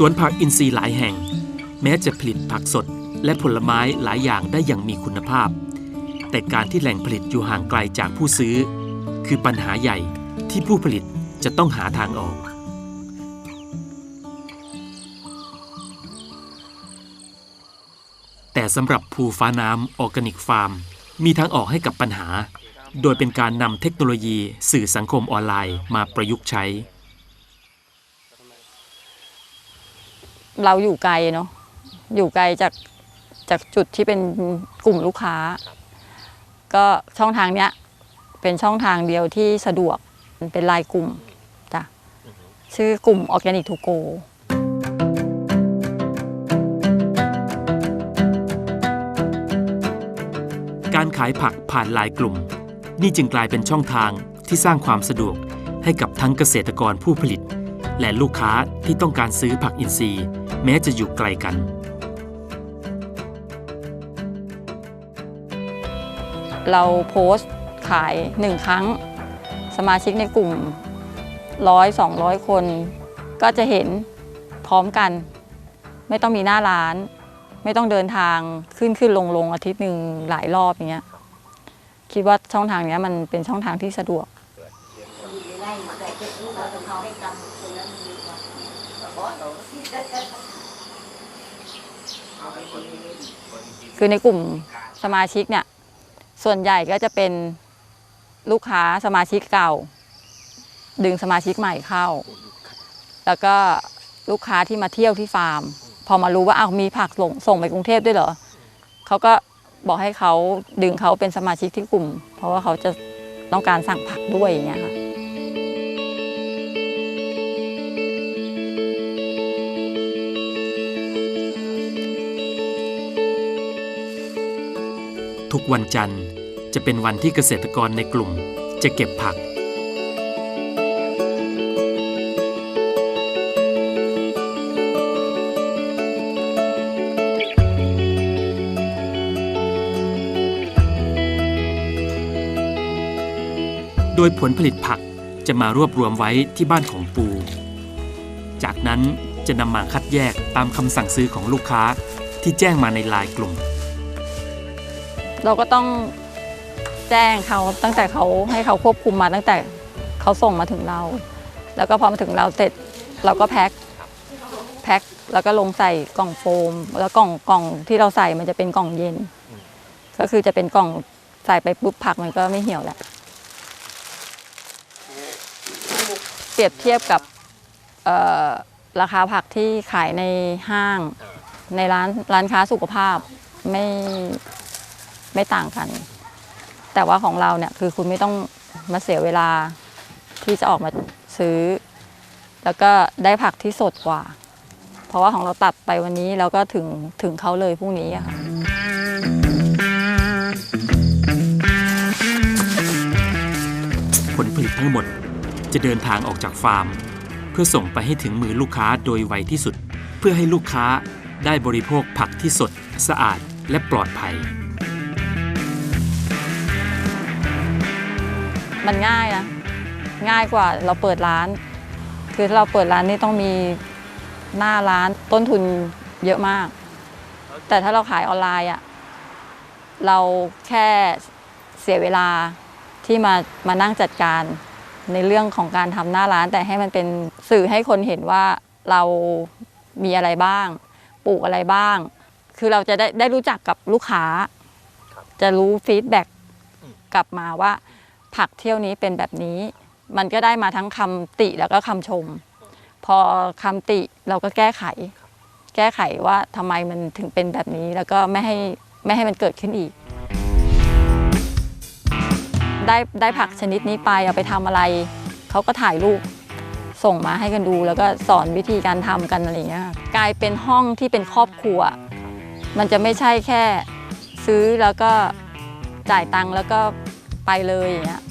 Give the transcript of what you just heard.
สวนผักอินทรีย์หลายแห่ง แม้จะผลิตผักสดและผลไม้หลายอย่างได้อย่างมีคุณภาพ แต่การที่แหล่งผลิตอยู่ห่างไกลจากผู้ซื้อ คือปัญหาใหญ่ที่ผู้ผลิตจะต้องหาทางออก แต่สำหรับภูฟ้าน้ำออร์แกนิกฟาร์ม มีทางออกให้กับปัญหา โดยเป็นการนำเทคโนโลยีสื่อสังคมออนไลน์มาประยุกต์ใช้ เราอยู่ไกลเนาะอยู่ไกลจากจากจุดที่เป็นกลุ่มลูกค้า ก็ช่องทางเนี้ยเป็นช่องทางเดียวที่สะดวกเป็นลายกลุ่มจ้ะชื่อกลุ่ม Organic to Go กการขายผักผ่านลายกลุ่ม นี่จึงกลายเป็นช่องทางที่สร้างความสะดวกให้กับทั้งเกษตรกรผู้ผลิต และลูกค้าที่ต้องการซื้อผักอินทรีย์ แม้จะอยู่ไกลกัน เราโพสต์ขายหนึ่งครั้ง สมาชิกในกลุ่มร้อยสองร้อยคน ก็จะเห็นพร้อมกัน ไม่ต้องมีหน้าร้าน ไม่ต้องเดินทางขึ้นขึ้นลงลงอาทิตย์หนึ่งหลายรอบอย่างเงี้ยคิดว่าช่องทางเนี้ยมันเป็นช่องทางที่สะดวกคื คือในกลุ่มสมาชิกเนี่ย ส่วนใหญ่ก็จะเป็นลูกค้าสมาชิกเก่า ดึงสมาชิกใหม่เข้า แล้วก็ลูกค้าที่มาเที่ยวที่ฟาร์ม พอมารู้ว่าเอ้ามีผักส่งส่งไปกรุงเทพด้วยเหรอเขาก็บอกให้เขาดึงเขาเป็นสมาชิกที่กลุ่ม เพราะว่าเขาจะต้องการสั่งผักด้วยอย่างเงี้ยค่ะ ทุกวันจันทร์ จะเป็นวันที่เกษตรกรในกลุ่ม จะเก็บผัก โดยผลผลิตผักจะมารวบรวมไว้ที่บ้านของปู จากนั้นจะนำมาคัดแยกตามคำสั่งซื้อของลูกค้าที่แจ้งมาในไลน์กลุ่ม เราก็ต้องแจ้งเขาตั้งแต่เขาให้เขาควบคุมมาตั้งแต่เขาส่งมาถึงเรา แล้วก็พอมาถึงเราเสร็จเราก็แพ็คแพ็คแล้วก็ลงใส่กล่องโฟม แล้วกล่องกล่องที่เราใส่มันจะเป็นกล่องเย็น ก็คือจะเป็นกล่องใส่ไปปุ๊บผักมันก็ไม่เหี่ยวแหละเปรียบเทียบกับราคาผักที่ขายในห้างในร้านร้านค้าสุขภาพไม่ ไม่ต่างกัน แต่ว่าของเราเนี่ยคือคุณไม่ต้องมาเสียเวลาที่จะออกมาซื้อ แล้วก็ได้ผักที่สดกว่า เพราะว่าของเราตัดไปวันนี้แล้วก็ถึงถึงเขาเลยพรุ่งนี้ค่ะผลผลิตทั้งหมดจะเดินทางออกจากฟาร์ม เพื่อส่งไปให้ถึงมือลูกค้าโดยไวที่สุด เพื่อให้ลูกค้าได้บริโภคผักที่สด สะอาดและปลอดภัย มันง่ายนะ ง่ายกว่าเราเปิดร้าน คือถ้าเราเปิดร้านนี่ต้องมีหน้าร้านต้นทุนเยอะมาก แต่ถ้าเราขายออนไลน์อะเราแค่เสียเวลาที่มามานั่งจัดการในเรื่องของการทำหน้าร้าน แต่ให้มันเป็นสื่อให้คนเห็นว่าเรามีอะไรบ้าง ปลูกอะไรบ้าง คือเราจะได้ได้รู้จักกับลูกค้า จะรู้ฟีดแบ็กกลับมาว่า ผักเที่ยวนี้เป็นแบบนี้ มันก็ได้มาทั้งคำติแล้วก็คำชม พอคำติเราก็แก้ไข แก้ไขว่าทำไมมันถึงเป็นแบบนี้แล้วก็ไม่ให้ไม่ให้มันเกิดขึ้นอีก ได้ได้ผักชนิดนี้ไปเอาไปทำอะไร เขาก็ถ่ายรูปส่งมาให้กันดู แล้วก็สอนวิธีการทำกันอะไรเงี้ยกลายเป็นห้องที่เป็นครอบครัว มันจะไม่ใช่แค่ ซื้อแล้วก็จ่ายตังค์แล้วก็ ไปเลยอย่างเงี้ย